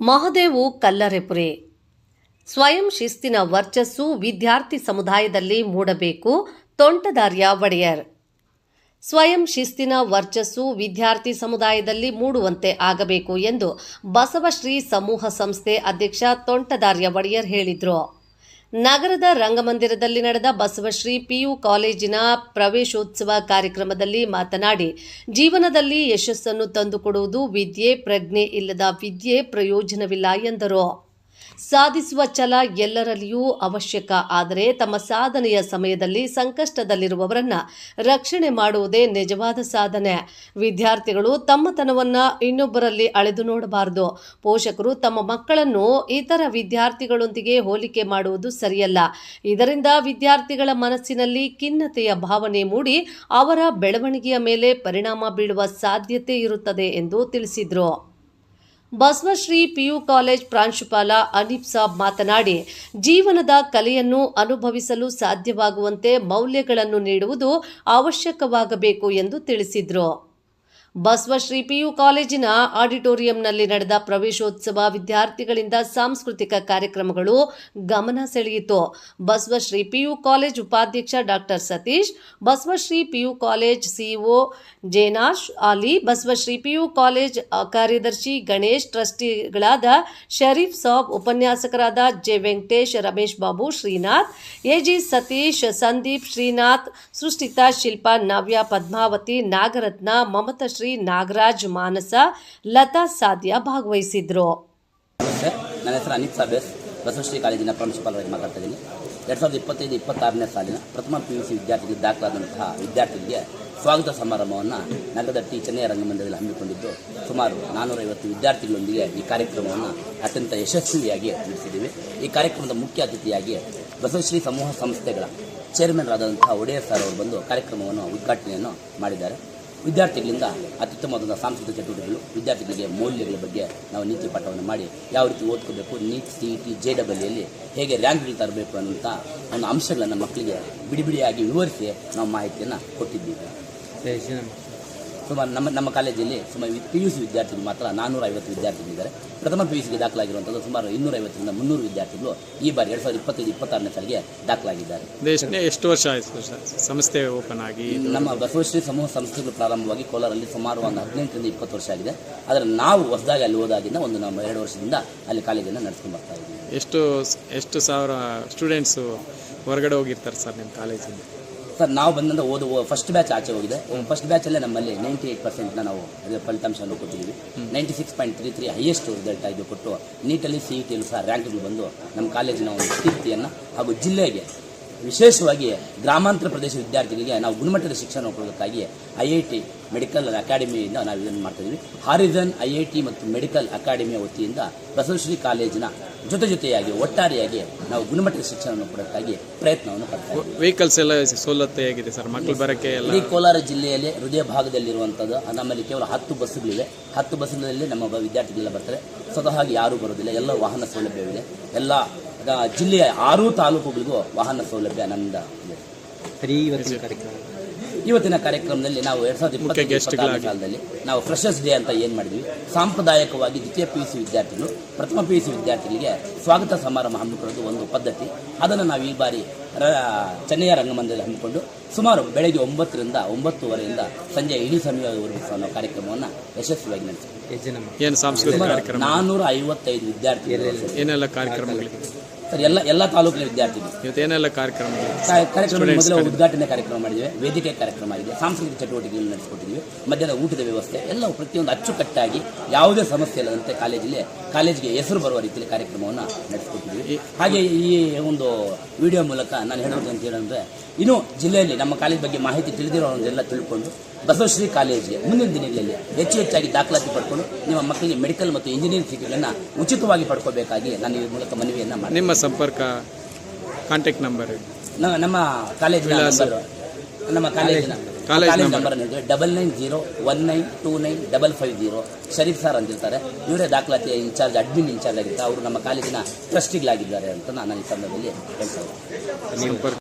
ಮಹದೇವು ಕಲ್ಲರೆಪುರೆ. ಸ್ವಯಂ ಶಿಸ್ತಿನ ವರ್ಚಸ್ಸು ವಿದ್ಯಾರ್ಥಿ ಸಮುದಾಯದಲ್ಲಿ ಮೂಡಬೇಕು, ತೋಂಟದಾರ್ಯ ಒಡೆಯರ್. ಸ್ವಯಂ ಶಿಸ್ತಿನ ವರ್ಚಸ್ಸು ವಿದ್ಯಾರ್ಥಿ ಸಮುದಾಯದಲ್ಲಿ ಮೂಡುವಂತೆ ಆಗಬೇಕು ಎಂದು ಬಸವಶ್ರೀ ಸಮೂಹ ಸಂಸ್ಥೆ ಅಧ್ಯಕ್ಷ ತೋಂಟದಾರ್ಯ ಒಡೆಯರ್ ಹೇಳಿದರು. ನಗರದ ರಂಗಮಂದಿರದಲ್ಲಿ ನಡೆದ ಬಸವಶ್ರೀ ಪಿಯು ಕಾಲೇಜಿನ ಪ್ರವೇಶೋತ್ಸವ ಕಾರ್ಯಕ್ರಮದಲ್ಲಿ ಮಾತನಾಡಿ, ಜೀವನದಲ್ಲಿ ಯಶಸ್ಸನ್ನು ತಂದುಕೊಡುವುದು ವಿದ್ಯೆ, ಪ್ರಜ್ಞೆ ಇಲ್ಲದ ವಿದ್ಯೆ ಪ್ರಯೋಜನವಿಲ್ಲ ಎಂದರು. ಸಾಧಿಸುವ ಛಲ ಎಲ್ಲರಲ್ಲಿಯೂ ಅವಶ್ಯಕ. ಆದರೆ ತಮ್ಮ ಸಾಧನೆಯ ಸಮಯದಲ್ಲಿ ಸಂಕಷ್ಟದಲ್ಲಿರುವವರನ್ನ ರಕ್ಷಣೆ ಮಾಡುವುದೇ ನಿಜವಾದ ಸಾಧನೆ. ವಿದ್ಯಾರ್ಥಿಗಳು ತಮ್ಮತನವನ್ನ ಇನ್ನೊಬ್ಬರಲ್ಲಿ ಅಳೆದು ನೋಡಬಾರದು. ಪೋಷಕರು ತಮ್ಮ ಮಕ್ಕಳನ್ನು ಇತರ ವಿದ್ಯಾರ್ಥಿಗಳೊಂದಿಗೆ ಹೋಲಿಕೆ ಮಾಡುವುದು ಸರಿಯಲ್ಲ. ಇದರಿಂದ ವಿದ್ಯಾರ್ಥಿಗಳ ಮನಸ್ಸಿನಲ್ಲಿ ಖಿನ್ನತೆಯ ಭಾವನೆ ಮೂಡಿ ಅವರ ಬೆಳವಣಿಗೆಯ ಮೇಲೆ ಪರಿಣಾಮ ಬೀಳುವ ಸಾಧ್ಯತೆ ಇರುತ್ತದೆ ಎಂದು ತಿಳಿಸಿದರು. ಬಸವಶ್ರೀ ಪಿಯು ಕಾಲೇಜ್ ಪ್ರಾಂಶುಪಾಲ ಅನೀಪ್ ಸಾಬ್ ಮಾತನಾಡಿ, ಜೀವನದ ಕಲೆಯನ್ನು ಅನುಭವಿಸಲು ಸಾಧ್ಯವಾಗುವಂತೆ ಮೌಲ್ಯಗಳನ್ನು ನೀಡುವುದು ಅವಶ್ಯಕವಾಗಬೇಕು ಎಂದು ತಿಳಿಸಿದರು. ಬಸವಶ್ರೀ ಪಿಯು ಕಾಲೇಜಿನ ಆಡಿಟೋರಿಯಂನಲ್ಲಿ ನಡೆದ ಪ್ರವೇಶೋತ್ಸವ ವಿದ್ಯಾರ್ಥಿಗಳಿಂದ ಸಾಂಸ್ಕೃತಿಕ ಕಾರ್ಯಕ್ರಮಗಳು ಗಮನ ಸೆಳೆಯಿತು. ಬಸವಶ್ರೀ ಪಿಯು ಕಾಲೇಜ್ ಉಪಾಧ್ಯಕ್ಷ doctor Satish Basavashree PU college CEO Jenash Ali Basavashree PU college ಕಾರ್ಯದರ್ಶಿ ಗಣೇಶ್, ಟ್ರಸ್ಟಿಗಳಾದ ಶರೀಫ್ ಸಾಬ್, ಉಪನ್ಯಾಸಕರಾದ ಜೆ ವೆಂಕಟೇಶ್, ರಮೇಶ್ ಬಾಬು, ಶ್ರೀನಾಥ್ ಎಜಿ ಸತೀಶ್, ಸಂದೀಪ್ ಶ್ರೀನಾಥ್, ಸೃಷ್ಟಿತಾ ಶಿಲ್ಪಾ, ನವ್ಯ ಪದ್ಮಾವತಿ, ನಾಗರತ್ನ ಮಮತಶ್ರೀ ನಾಗರಾಜ್ ಮಾನಸ ಲತಾ ಸಾಧ್ಯ ಭಾಗವಹಿಸಿದ್ರು. ನನ್ನ ಹೆಸರು ಅನಿತ್ ಸಾಬೇಸ್ ಬಸವಶ್ರೀ ಕಾಲೇಜಿನ ಪ್ರಾಂಶುಪಾಲರಾಗಿ ಮಾತಾಡ್ತಾ ಇದ್ದೀನಿ. ಎರಡು ಸಾವಿರದ ಇಪ್ಪತ್ತೈದು, ಇಪ್ಪತ್ತಾರನೇ ಸಾಲಿನ ಪ್ರಥಮ ಪಿ ಯು ಸಿ ವಿದ್ಯಾರ್ಥಿಗೆ ದಾಖಲಾದಂತಹ ವಿದ್ಯಾರ್ಥಿಗಳಿಗೆ ಸ್ವಾಗತ ಸಮಾರಂಭವನ್ನು ನಗರದ ಟಿ ಚೆನ್ನೈ ರಂಗಮಂದಿರದಲ್ಲಿ ಹಮ್ಮಿಕೊಂಡಿದ್ದು, ಸುಮಾರು ನಾನ್ನೂರೈವತ್ತು ವಿದ್ಯಾರ್ಥಿಗಳೊಂದಿಗೆ ಈ ಕಾರ್ಯಕ್ರಮವನ್ನು ಅತ್ಯಂತ ಯಶಸ್ವಿಯಾಗಿ ನಡೆಸಿದ್ದೀವಿ ಈ ಕಾರ್ಯಕ್ರಮದ ಮುಖ್ಯ ಅತಿಥಿಯಾಗಿ ಬಸವಶ್ರೀ ಸಮೂಹ ಸಂಸ್ಥೆಗಳ ಚೇರ್ಮನ್ ಆದಂತಹ ಒಡೆಯರ್ ಸರ್ ಅವರು ಬಂದು ಕಾರ್ಯಕ್ರಮವನ್ನು ಉದ್ಘಾಟನೆಯನ್ನು ಮಾಡಿದ್ದಾರೆ. ವಿದ್ಯಾರ್ಥಿಗಳಿಂದ ಅತ್ಯುತ್ತಮವಾದ ಸಾಂಸ್ಕೃತಿಕ ಚಟುವಟಿಕೆಗಳು ವಿದ್ಯಾರ್ಥಿಗಳಿಗೆ ಮೌಲ್ಯಗಳ ಬಗ್ಗೆ ನಾವು ನೀತಿ ಪಾಠವನ್ನು ಮಾಡಿ ಯಾವ ರೀತಿ ಓದ್ಕೋಬೇಕು, NEET, C, E, T, J ಡಬ್ಲ್ಯೂಯಲ್ಲಿ ಹೇಗೆ ರ್ಯಾಂಕ್ಗಳು ತರಬೇಕು ಅನ್ನುವಂಥ ಒಂದು ಅಂಶಗಳನ್ನು ಮಕ್ಕಳಿಗೆ ಬಿಡಿ ಬಿಡಿಯಾಗಿ ವಿವರಿಸಿ ನಾವು ಮಾಹಿತಿಯನ್ನು ಕೊಟ್ಟಿದ್ದೀವಿ. ಸುಮಾರು ನಮ್ಮ ನಮ್ಮ ಕಾಲೇಜಲ್ಲಿ ಸುಮಾರು ಪಿ ಯು ಸಿ ವಿದ್ಯಾರ್ಥಿಗಳು ಮಾತ್ರ ನಾನ್ನೂರ ಐವತ್ತು ವಿದ್ಯಾರ್ಥಿಗಳಿದ್ದಾರೆ ಪ್ರಥಮ ಪಿ ಯು ಸಿಗೆ ದಾಖಲಾಗಿರುವಂಥದ್ದು ಸುಮಾರು ಇನ್ನೂರೈವತ್ತರಿಂದ ಮುನ್ನೂರು ವಿದ್ಯಾರ್ಥಿಗಳು ಈ ಬಾರಿ ಎರಡು ಸಾವಿರದ ಇಪ್ಪತ್ತೈದು ಇಪ್ಪತ್ತಾರನೇ ಸಾಲಿಗೆ ದಾಖಲಾಗಿದ್ದಾರೆ. ಎಷ್ಟು ಎಷ್ಟು ವರ್ಷ ಆಯಿತು ಸಂಸ್ಥೆ ಓಪನ್ ಆಗಿ ನಮ್ಮ ಬಸವಶ್ರೀ ಸಮೂಹ ಸಂಸ್ಥೆಗಳು ಪ್ರಾರಂಭವಾಗಿ ಕೋಲಾರಲ್ಲಿ ಸುಮಾರು ಒಂದು ಹದಿನೆಂಟರಿಂದ ಇಪ್ಪತ್ತು ವರ್ಷ ಆಗಿದೆ. ಆದರೆ ನಾವು ಹೊಸದಾಗಿ ಅಲ್ಲಿ ಹೋದಾಗಿಂದ ಒಂದು ನಮ್ಮ ಎರಡು ವರ್ಷದಿಂದ ಅಲ್ಲಿ ಕಾಲೇಜನ್ನು ನಡೆಸ್ಕೊಂಡು ಬರ್ತಾ ಇದ್ದೀವಿ. ಎಷ್ಟು ಎಷ್ಟು ಸಾವಿರ ಸ್ಟೂಡೆಂಟ್ಸು ಹೊರಗಡೆ ಹೋಗಿರ್ತಾರೆ ಸರ್ ನಿಮ್ಮ ಕಾಲೇಜಿಂದ? ಸರ್ ನಾವು ಬಂದಿಂದ ಓದು ಫಸ್ಟ್ ಬ್ಯಾಚ್ ಆಚೆ ಹೋಗಿದೆ. ಫಸ್ಟ್ ಬ್ಯಾಚಲ್ಲೇ ನಮ್ಮಲ್ಲಿ ನೈಂಟಿ ಏಯ್ಟ್ ಪರ್ಸೆಂಟ್ನ ನಾವು ಫಲಿತಾಂಶವನ್ನು ಕೊಟ್ಟಿದ್ದೀವಿ. Ninety six point three three highest result ಆಗಿ ಕೊಟ್ಟು ನೀಟಲ್ಲಿ ಸಿ ಇ ಟಿಯಲ್ಲಿ ಸಹ ರ್ಯಾಂಕ್ಗಳು ಬಂದು ನಮ್ಮ ಕಾಲೇಜಿನ ಒಂದು ಕೀರ್ತಿಯನ್ನು ಹಾಗೂ ಜಿಲ್ಲೆಗೆ ವಿಶೇಷವಾಗಿ ಗ್ರಾಮಾಂತರ ಪ್ರದೇಶ ವಿದ್ಯಾರ್ಥಿಗಳಿಗೆ ನಾವು ಗುಣಮಟ್ಟದ ಶಿಕ್ಷಣ ಕೊಡೋದಕ್ಕಾಗಿ ಐ ಐ ಟಿ ಮೆಡಿಕಲ್ ಅಕಾಡೆಮಿಯಿಂದ ನಾವು ಇದನ್ನು ಮಾಡ್ತಿದ್ದೀವಿ ಹಾರಿಜನ್ ಐ ಐ ಟಿ ಮತ್ತು ಮೆಡಿಕಲ್ ಅಕಾಡೆಮಿಯ ವತಿಯಿಂದ ಬಸವಶ್ರೀ ಕಾಲೇಜಿನ ಜೊತೆ ಜೊತೆಯಾಗಿ ಒಟ್ಟಾರೆಯಾಗಿ ನಾವು ಗುಣಮಟ್ಟದ ಶಿಕ್ಷಣವನ್ನು ಕೊಡೋದಕ್ಕಾಗಿ ಪ್ರಯತ್ನವನ್ನು ವೆಹಿಕಲ್ಸ್ ಎಲ್ಲ ಸೌಲಭ್ಯ ಹೇಗಿದೆ ಸರ್? ಮಕ್ಕಳು ಬರೋಕ್ಕೆ ಇಡೀ ಕೋಲಾರ ಜಿಲ್ಲೆಯಲ್ಲಿ ಹೃದಯ ಭಾಗದಲ್ಲಿರುವಂಥದ್ದು ನಮ್ಮಲ್ಲಿ ಕೇವಲ ಹತ್ತು ಬಸ್ಸುಗಳಿವೆ ಹತ್ತು ಬಸ್ಸುಗಳಲ್ಲಿ ನಮ್ಮ ವಿದ್ಯಾರ್ಥಿಗಳೆಲ್ಲ ಬರ್ತಾರೆ. ಸ್ವತಃ ಯಾರೂ ಬರೋದಿಲ್ಲ. ಎಲ್ಲ ವಾಹನ ಸೌಲಭ್ಯವಿದೆ. ಎಲ್ಲ ಜಿಲ್ಲೆಯ ಆರೂ ತಾಲೂಕುಗಳಿಗೂ ವಾಹನ ಸೌಲಭ್ಯ ನಮ್ಮಿಂದ ಇದೆ. ಇವತ್ತಿನ ಕಾರ್ಯಕ್ರಮದಲ್ಲಿ ನಾವು ಎರಡ್ ಸಾವಿರದ ಇಪ್ಪತ್ತು ಇಪ್ಪತ್ತೈದು ಗೆಸ್ಟ್ಗಳಾಗಿ. ನಾವು ಫ್ರೆಶರ್ಸ್ ಡೇ ಅಂತ ಏನು ಮಾಡಿದ್ವಿ? ಸಾಂಪ್ರದಾಯಿಕವಾಗಿ ದ್ವಿತೀಯ ಪಿ ಯು ಸಿ ವಿದ್ಯಾರ್ಥಿಗಳು ಪ್ರಥಮ ಪಿ ಯು ಸಿ ವಿದ್ಯಾರ್ಥಿಗಳಿಗೆ ಸ್ವಾಗತ ಸಮಾರಂಭ ಹಮ್ಮಿಕೊಳ್ಳೋದು ಒಂದು ಪದ್ಧತಿ. ಅದನ್ನು ನಾವು ಈ ಬಾರಿ ರ- ಚೆನ್ನೈಯ ರಂಗಮಂದಿರದಲ್ಲಿ ಹಮ್ಮಿಕೊಂಡು ಸುಮಾರು ಬೆಳಗ್ಗೆ ಒಂಬತ್ತರಿಂದ ಒಂಬತ್ತುವರೆಯಿಂದ ಸಂಜೆ ಇಡೀ ಸಮಯವರೆಗೂ ಸಹ ನಾವು ಕಾರ್ಯಕ್ರಮವನ್ನು ಯಶಸ್ವಿಯಾಗಿ ನಡೆಸಿದ್ವಿ. ಏನು ಸಾಂಸ್ಕೃತಿಕ ಕಾರ್ಯಕ್ರಮ? ನಾನ್ನೂರ ಐವತ್ತೈದು ವಿದ್ಯಾರ್ಥಿಗಳು ಏನೆಲ್ಲ ಕಾರ್ಯಕ್ರಮಗಳಿದೆ ಸರ್ ಎಲ್ಲ ಎಲ್ಲ ತಾಲೂಕಿನ ವಿದ್ಯಾರ್ಥಿಗಳು. ಕಾರ್ಯಕ್ರಮ? Students ಮೊದಲ ಉದ್ಘಾಟನೆ ಕಾರ್ಯಕ್ರಮ ಮಾಡಿದ್ದೇವೆ ವೇದಿಕೆ ಕಾರ್ಯಕ್ರಮ ಆಗಿದೆ ಸಾಂಸ್ಕೃತಿಕ ಚಟುವಟಿಕೆಗಳನ್ನು ನಡೆಸಿಕೊಟ್ಟಿದ್ದೀವಿ ಮಧ್ಯಾಹ್ನ ಊಟದ ವ್ಯವಸ್ಥೆ ಎಲ್ಲ ಪ್ರತಿಯೊಂದು ಅಚ್ಚುಕಟ್ಟಾಗಿ ಯಾವುದೇ ಸಮಸ್ಯೆ ಇಲ್ಲದಂತೆ ಕಾಲೇಜಲ್ಲಿ ಕಾಲೇಜಿಗೆ ಹೆಸರು ಬರುವ ರೀತಿಯಲ್ಲಿ ಕಾರ್ಯಕ್ರಮವನ್ನು ನಡೆಸಿಕೊಟ್ಟಿದ್ದೀವಿ ಹಾಗೆ ಈ ಒಂದು ವಿಡಿಯೋ ಮೂಲಕ ನಾನು ಹೇಳೋದು ಅಂತ ಹೇಳಿದ್ರೆ ಇನ್ನು ಜಿಲ್ಲೆಯಲ್ಲಿ ನಮ್ಮ ಕಾಲೇಜ್ ಬಗ್ಗೆ ಮಾಹಿತಿ ತಿಳಿದಿರೋರೆಲ್ಲ ತಿಳ್ಕೊಂಡು ಬಸವಶ್ರೀ ಕಾಲೇಜಿಗೆ ಮುಂದಿನ ದಿನಗಳಲ್ಲಿ ಹೆಚ್ಚು ಹೆಚ್ಚಾಗಿ ದಾಖಲಾತಿ ಪಡ್ಕೊಂಡು ನಿಮ್ಮ ಮಕ್ಕಳಿಗೆ ಮೆಡಿಕಲ್ ಮತ್ತು ಇಂಜಿನಿಯರಿಂಗ್ ಸೀಟುಗಳನ್ನು ಉಚಿತವಾಗಿ ಪಡ್ಕೋಬೇಕಾಗಿ ನಾನು ಈ ಮೂಲಕ ಮನವಿಯನ್ನು ಮಾಡಿ ನಿಮ್ಮ ಸಂಪರ್ಕ ಕಾಂಟ್ಯಾಕ್ಟ್ ನಂಬರ್ ನಮ್ಮ ನಮ್ಮ ಕಾಲೇಜಿನ ವಿಳಾಸ. ನಂಬರ್ ನಮ್ಮ ಕಾಲೇಜಿನ college college number. Double nine zero one nine two nine double five zero Sharif sir ಅಂತಿರ್ತಾರೆ. ಇವರೇ ದಾಖಲಾತಿಯ ಇನ್ಚಾರ್ಜ್ ಅಡ್ಮಿನ್ ಇನ್ಚಾರ್ಜ್ ಆಗಿರ್ತಾರೆ. ಅವರು ನಮ್ಮ ಕಾಲೇಜಿನ ಟ್ರಸ್ಟಿಗಳಾಗಿದ್ದಾರೆ ಅಂತ ನಾನು ಈ ಸಂದರ್ಭದಲ್ಲಿ ಹೇಳ್ತಾ ಇದ್ದೀನಿ. ಸಂಪರ್ಕ